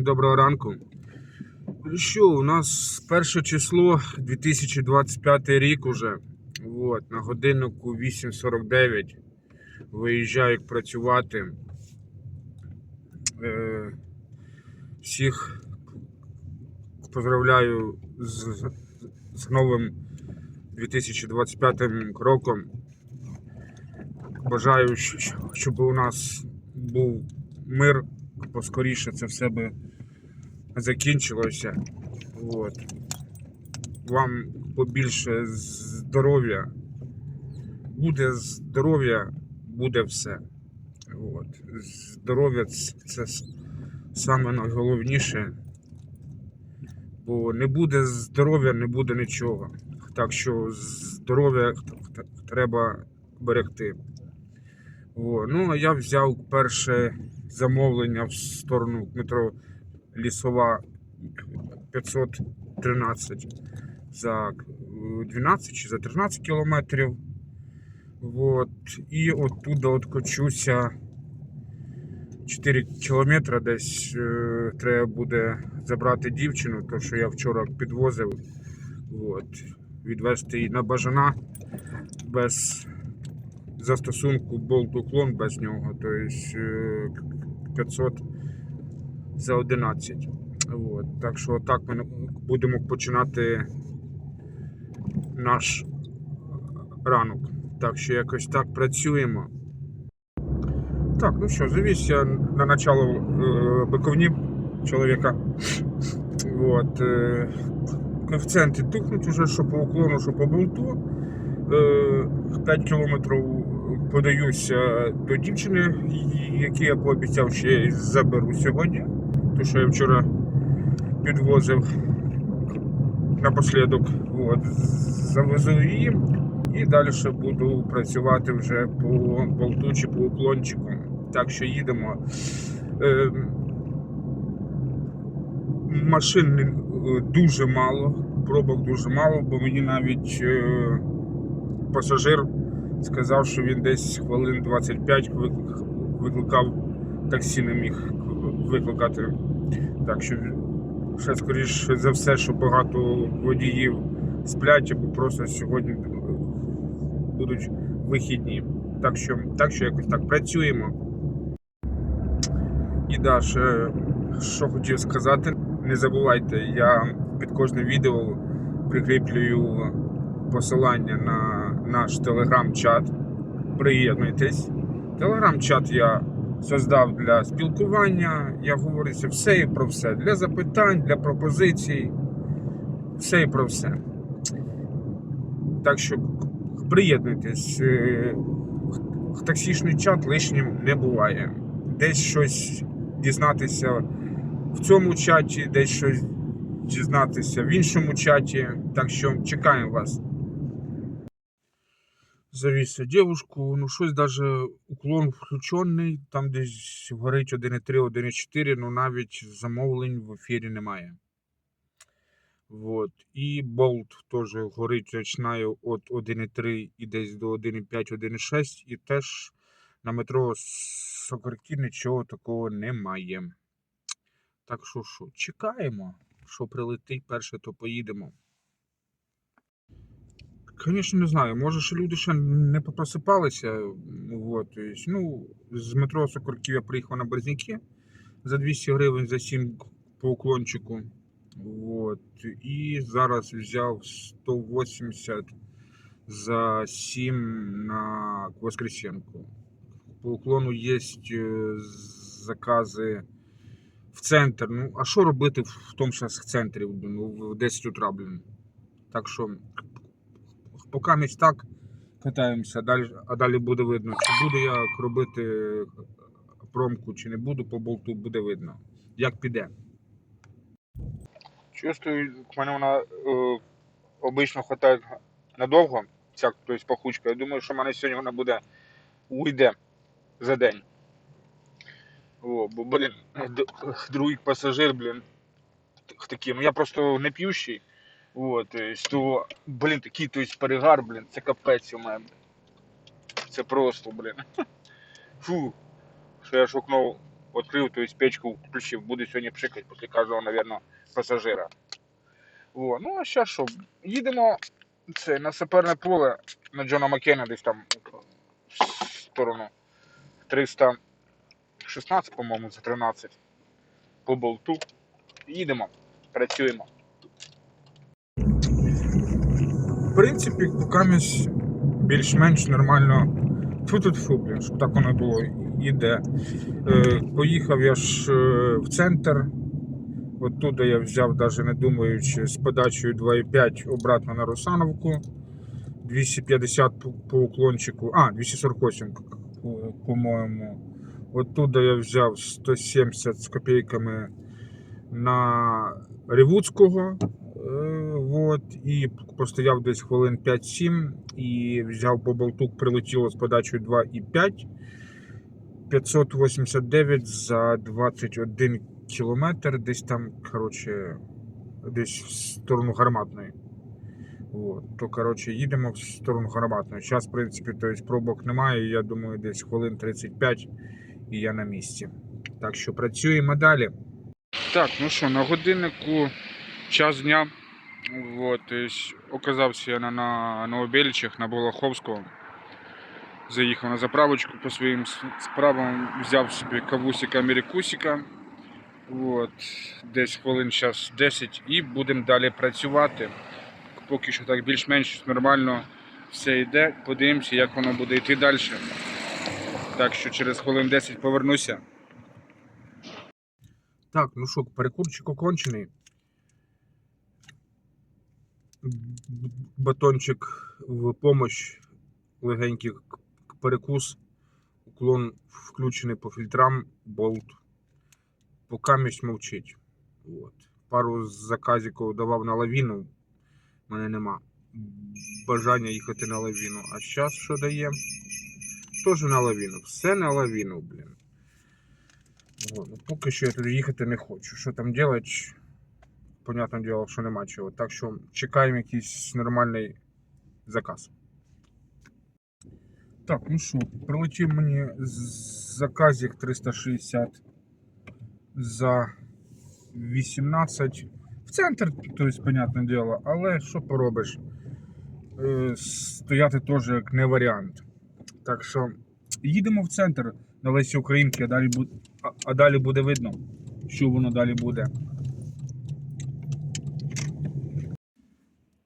Всім доброго ранку. Що, у нас перше число 2025 рік уже. От, на годиннику 8.49. Виїжджаю працювати. Е, всіх поздравляю з, з новим 2025 роком. Бажаю, щоб у нас був мир, поскоріше це все би закінчилося. От. Вам побільше здоров'я. Буде здоров'я, буде все. От. Здоров'я це, саме найголовніше. Бо не буде здоров'я, не буде нічого. Так що здоров'я треба берегти. О, ну, а я взяв перше замовлення в сторону метро Лісова 513 за е, 12 чи за 13 кілометрів. Вот. І оттуда откочуся 4 кілометри десь е, треба буде забрати дівчину, то що я вчора підвозив. Вот. Відвести її на бажана без застосунку болт уклон без нього, тобто е, 500 за 11. От. Так що так ми будемо починати наш ранок. Так що якось так працюємо. Так, ну що, завіз я на начало е, биковні чоловіка. От, е, коефіцієнти тухнуть уже, що по уклону, що по болту. Е, 5 кілометрів подаюся до дівчини, яку я пообіцяв, її заберу сьогодні. То, що я вчора підвозив напослідок. От, завезу її і далі буду працювати вже по болту чи по уклончику. Так що їдемо. Е, машин дуже мало, пробок дуже мало, бо мені навіть е, пасажир сказав, що він десь хвилин 25 виклик- викликав таксі, не міг викликати. Так що ще скоріше за все, що багато водіїв сплять, або просто сьогодні будуть вихідні. Так що, так що якось так працюємо. І да, ще, що хотів сказати, не забувайте, я під кожне відео прикріплюю посилання на наш телеграм-чат. Приєднуйтесь. Телеграм-чат я создав для спілкування. Я говорюся все і про все. Для запитань, для пропозицій. Все і про все. Так що приєднуйтесь. Е, Таксішний чат лишнім не буває. Десь щось дізнатися в цьому чаті, десь щось дізнатися в іншому чаті. Так що чекаємо вас. Завісся дівушку, ну щось даже уклон включений, там десь горить 1.3, 1.4, ну навіть замовлень в ефірі немає. Вот. І болт теж горить, починає від 1.3 і десь до 1.5, 1.6, і теж на метро Сокорки нічого такого немає. Так що що, чекаємо, що прилетить перше, то поїдемо. Звісно, не знаю. Може, ще люди ще не попросипалися. Вот, ну, з метро Сокорків я приїхав на Березняки за 200 гривень за 7 по уклончику. Вот. І зараз взяв 180 за 7 на Воскресенку. По уклону є закази в центр. Ну, а що робити в тому ж центрі ну, в 10 утра, блін? Так що поки ми так катаємося, далі, а далі буде видно, чи буду я робити промку, чи не буду по болту, буде видно. Як піде. Чувствую, мене вона е, обично хватає надовго, ця тобто, пахучка. Я думаю, що в мене сьогодні вона буде уйде за день. О, бо, блін, другий пасажир, блін, т- Ну я просто не п'ющий. То есть, блін, такий то есть, перегар, блін, це капець у мене. Це просто, блін. Фу. Що я шукнув відкрив, тобто печку включив. Буду сьогодні пшикати після кожного, мабуть, пасажира. О, ну а зараз що? Їдемо це, на саперне поле на Джона Маккена десь там в сторону 316, по-моєму, за 13 по болту. Їдемо, працюємо. В принципі, покамість більш-менш нормально. Фу тут блін, щоб так воно було. Іде. Е, поїхав я ж е, в центр. Оттуда я взяв, навіть не думаючи, з подачею 2,5 обратно на Русановку. 250 по- уклончику. А, 248, по- по-моєму. Оттуда я взяв 170 з копійками на Ревуцького. Е, вот, і постояв десь хвилин 5-7 і взяв по болту, прилетіло з подачею 2,5. 589 за 21 кілометр, десь там, коротше, десь в сторону гарматної. От. То, коротше, їдемо в сторону гарматної. Зараз, в принципі, то есть, пробок немає. Я думаю, десь хвилин 35 і я на місці. Так що працюємо далі. Так, ну що, на годиннику час дня. Вот, оказався я на, на Новобельчах, на Болоховського. Заїхав на заправочку по своїм справам, взяв собі кавусика Америкусика. Вот, десь хвилин час 10 і будемо далі працювати. Поки що так більш-менш нормально все йде. Подивимося, як воно буде йти далі. Так що через хвилин 10 повернуся. Так, ну що, перекурчик окончений. Батончик в помощь, легенький перекус, уклон включений по фільтрам, болт. Покамість мовчить. От. Пару заказиків давав на лавіну, мене нема бажання їхати на лавіну. А зараз що дає? Теж на лавіну. Все на лавіну, блін. О, ну, поки що я туди їхати не хочу. Що там робити? Понятне діло, що нема чого. Так що чекаємо якийсь нормальний заказ. Так, ну що, прилетів мені заказик 360 за 18 в центр, то есть, понятне діло, але що поробиш? Е, Стояти теж як не варіант. Так що їдемо в центр на Лесі Українки, а далі буде, а далі буде видно, що воно далі буде.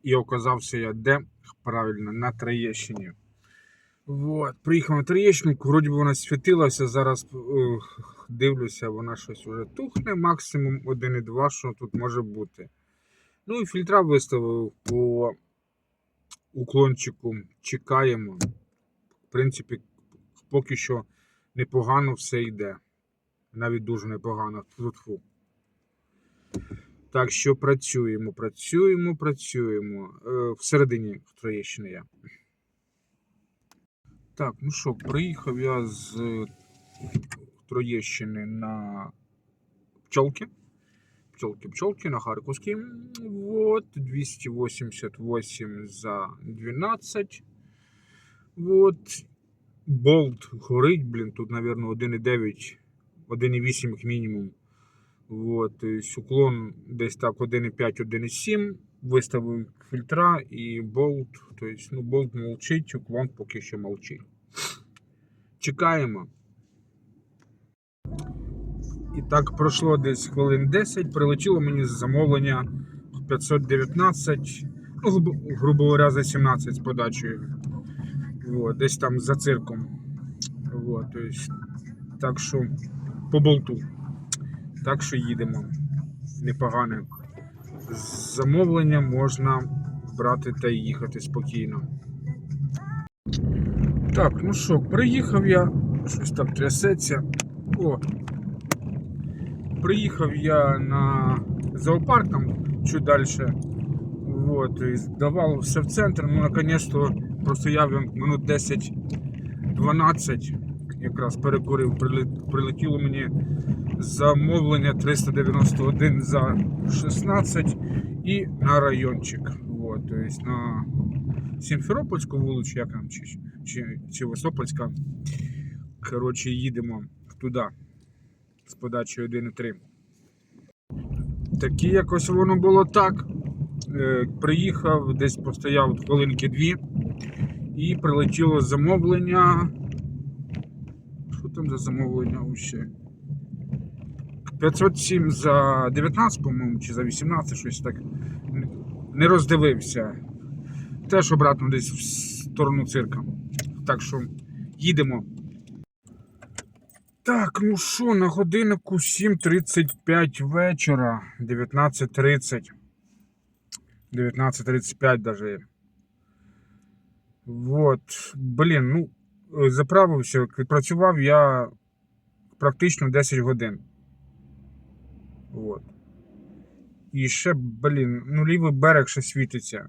І оказався я де? Правильно, на Троєщині. Вот. Приїхав на Троєщину, вроді би вона світилася, зараз е, дивлюся, вона щось вже тухне, максимум 1,2, що тут може бути. Ну і фільтра виставив по уклончику. Чекаємо. В принципі, поки що непогано все йде. Навіть дуже непогано. Фу-фу. Так що працюємо, працюємо, працюємо. Е, всередині Троєщини я. Так, ну що, приїхав я з е, Троєщини на пчолки. Пчолки, пчолки на Харківській. Вот, 288 за 12. Вот. Болт горить, блін, тут, наверное, 1,9, 1,8 як мінімум. Вот, уклон десь так 1,5, 1,7. Виставив фільтра і болт. То есть, ну, болт мовчить, уклон поки що мовчить. Чекаємо. І так пройшло десь хвилин 10. Прилетіло мені замовлення 519, ну, грубо, говоря, за 17 з подачею. Вот, десь там за цирком. Вот, то есть, так що по болту. Так що їдемо. Непогане. Замовлення можна брати та їхати спокійно. Так, ну що, приїхав я. Щось так трясеться. О. Приїхав я на зоопарк там чуть далі. Вот, і здавав все в центр. Ну, наконец-то простояв я минут 10-12. Якраз перекурив, прилетіло мені замовлення 391 за 16 і на райончик. Вот, то есть на Сімферопольську вулицю, як там, чи, чи, чи Висопольська. Коротше, їдемо туди. з подачею 1,3. Такі якось воно було так. Е, Приїхав, десь постояв хвилинки дві, і прилетіло замовлення. Що там за замовлення ще? 507 за 19, по-моєму, чи за 18, щось так. Не роздивився. Теж обратно десь в сторону цирка. Так що їдемо. Так, ну що, на годиннику 7.35 вечора, 19.30. 19.35 даже. Вот. Блін, ну, заправився, відпрацював я практично 10 годин. Вот. І ще, блін, ну лівий берег ще світиться.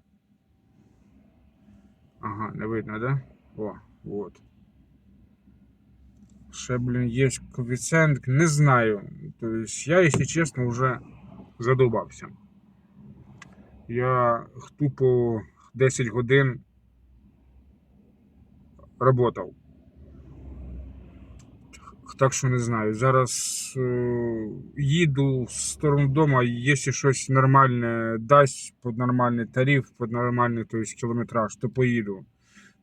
Ага, не видно, да? О, вот. Ще, блін, є коефіцієнт, не знаю. Тобто я, якщо чесно, вже задовбався. Я тупо 10 годин работав. Так що не знаю. Зараз е, їду в сторону дому, якщо щось нормальне дасть під нормальний тариф, під нормальний тобто, кілометраж, то поїду.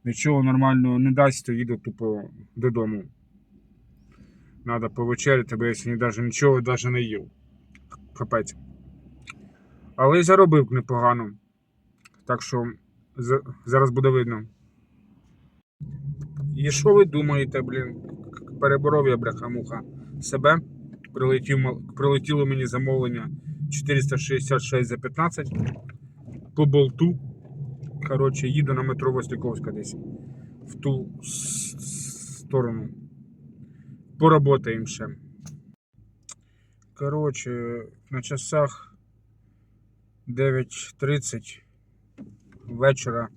Нічого нормального не дасть, то їду тупо додому. Надо повечеряти, бо я сьогодні навіть нічого навіть не їв. Капець. Але й заробив непогано. Так що зараз буде видно. І що ви думаєте, блін? Переборов я бляха-муха себе. Прилетів, прилетіло мені замовлення 466 за 15 по болту. Коротше, їду на метро Восліковська десь в ту сторону. Поработаємо ще. Коротше, на часах 9.30 вечора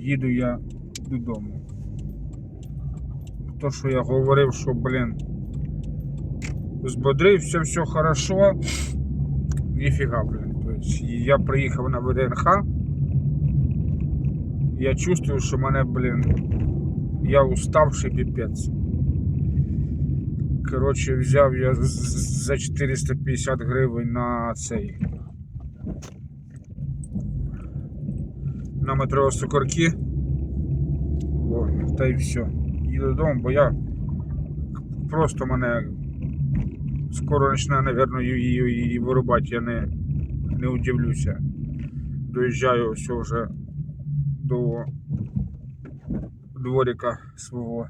їду я додому. То, що я говорив, що, блін, збодрився, все хорошо. Ніфіга, блін. Я приїхав на ВДНХ. Я чувствую, що мене, блін, я уставший піпець. Коротше, взяв я за 450 гривень на цей. На метро Сокорки. О, та й все. Їду додому, бо я просто мене скоро почне, напевно, її, її вирубати, я не, не удивлюся. Доїжджаю все вже до дворика свого.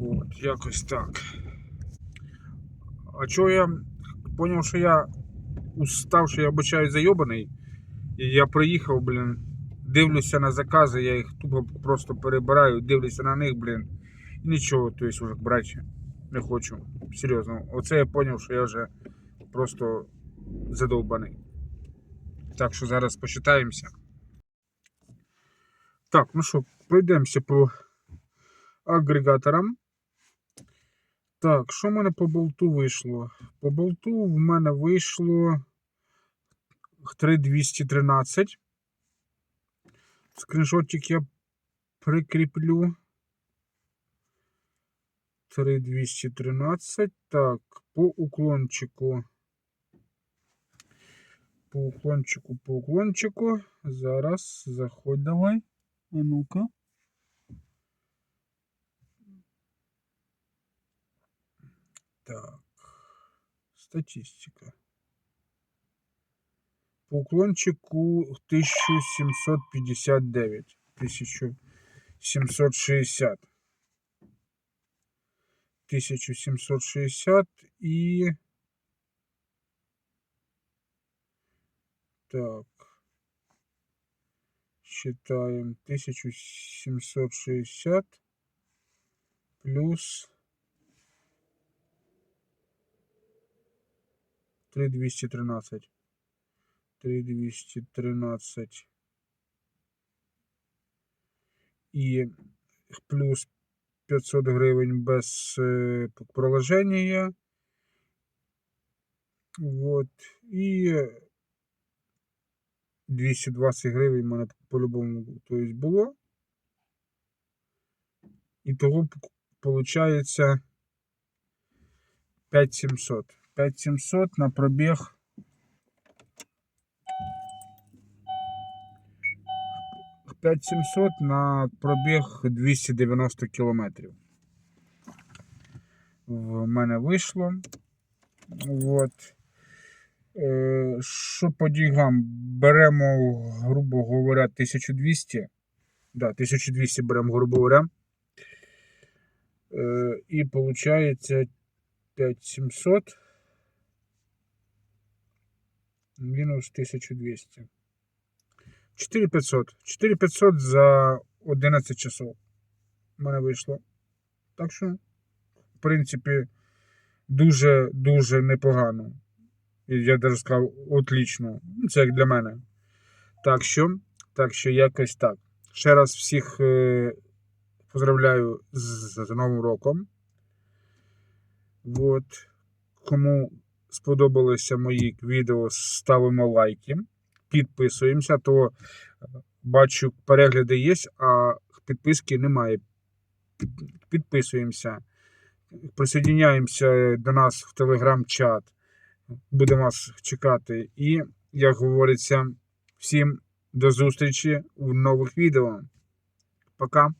От, якось так. А чого я поняв, що я устав, що я обичаю зайобаний. І я приїхав, блін, дивлюся на закази, я їх тупо просто перебираю, дивлюся на них, блін. І нічого, то есть вже брати не хочу. Серйозно. Оце я поняв, що я вже просто задовбаний. Так що зараз почитаємося. Так, ну що, пройдемося по агрегаторам. Так, що в мене по болту вийшло? По болту в мене вийшло 3213. Скріншотик я прикріплю. 3213. Так, по уклончику. По уклончику, по уклончику. Зараз заходь давай. А ну-ка. Так. Статистика. По уклончику 1759. 1760. 1760 и... Так. Считаем 1760 плюс 3213. 3213 і плюс 500 гривень без е, проложення. Вот. І 220 гривень мене по-любому тобто, було. І того виходить 5700. 5700 на пробіг. П'ять сімсот на пробіг 290 кілометрів. В мене вийшло. От. Е, Що по дігам? Беремо, грубо говоря, 1200. Да, 1200 беремо, грубо говоря. Е, І виходить 5700 мінус 1200. 4500. 4500 за 11 часов. У мене вийшло. Так що, в принципі, дуже-дуже непогано. Я навіть сказав, отлично. Ну, Це як для мене. Так що, так що якось так. Ще раз всіх е, поздравляю з, з Новим роком. От. Кому сподобалися мої відео, ставимо лайки, підписуємося, то е, бачу, перегляди є, а підписки немає. Підписуємося. Присоединяємося до нас в телеграм-чат. Будемо вас чекати. І, як говориться, всім до зустрічі в нових відео. Пока.